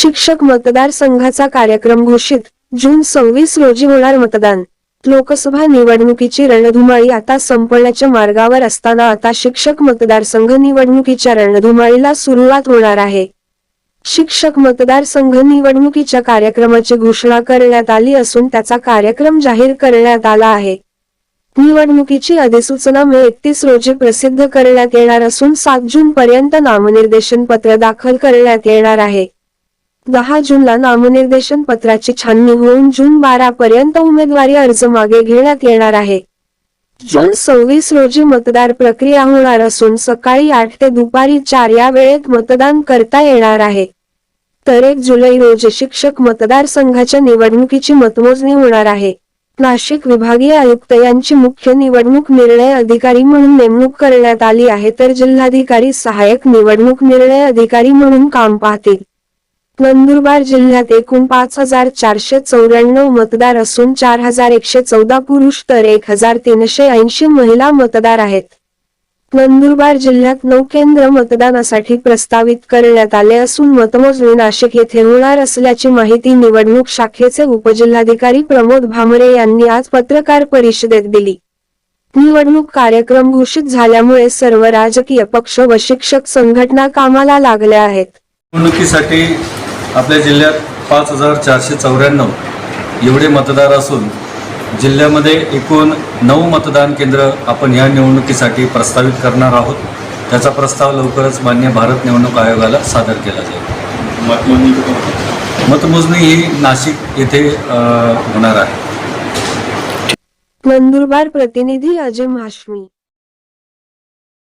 शिक्षक मतदार संघाचा कार्यक्रम घोषित. जून सव्वीस रोजी होणार मतदान. लोकसभा निवडणुकीची रणधुमाळी आता संपण्याच्या मार्गावर असताना आता शिक्षक मतदारसंघ निवडणुकीच्या रणधुमाळीला सुरुवात होणार आहे. शिक्षक मतदारसंघ निवडणुकीच्या कार्यक्रमाची घोषणा करण्यात आली असून त्याचा कार्यक्रम जाहीर करण्यात आला आहे. निवडणुकीची अधिसूचना मे एकतीस रोजी प्रसिद्ध करण्यात येणार असून सात जून पर्यंत नामनिर्देशन पत्र दाखल करण्यात येणार आहे. दहा जूनला नामनिर्देशन पत्राची छाननी होऊन जून बारा पर्यंत उमेदवारी अर्ज मागे घेण्यात येणार आहे. जून सव्वीस रोजी मतदार प्रक्रिया होणार असून सकाळी आठ ते दुपारी चार या वेळेत मतदान करता येणार आहे. तर एक जुलै रोजी शिक्षक मतदारसंघाच्या निवडणुकीची मतमोजणी होणार आहे. नाशिक विभागीय आयुक्त यांची मुख्य निवडणूक निर्णय अधिकारी म्हणून नेमणूक करण्यात आली आहे तर जिल्हाधिकारी सहाय्यक निवडणूक निर्णय अधिकारी म्हणून काम पाहतील. नंदुरबार जिल्ह्यात एकूण पाच हजार चारशे चौऱ्याण्णव मतदार असून चार हजार एकशे चौदा पुरुष तर एक हजार तीनशे ऐंशी महिला मतदार आहेत. नंदुरबार जिल्ह्यात नऊ केंद्र मतदानासाठी प्रस्तावित करण्यात आले असून मतमोजणी नाशिक येथे होणार असल्याची माहिती निवडणूक शाखेचे उपजिल्हाधिकारी प्रमोद भामरे यांनी आज पत्रकार परिषदेत दिली. निवडणूक कार्यक्रम घोषित झाल्यामुळे सर्व राजकीय पक्ष व शिक्षक संघटना कामाला लागल्या आहेत. निवडणुकीसाठी आपल्या जिल्ह्यात पाच हजार चारशे चौऱ्याण्णव एवढे मतदार असून जिल्ह्यामध्ये एकूण नऊ मतदान केंद्र आपण या निवडणुकीसाठी प्रस्तावित करणार आहोत. त्याचा प्रस्ताव लवकरच मान्य भारत निवडणूक आयोगाला सादर केला जाईल. मतमोजणी ही नाशिक येथे होणार आहे. नंदुरबार प्रतिनिधी अजय महाश्मी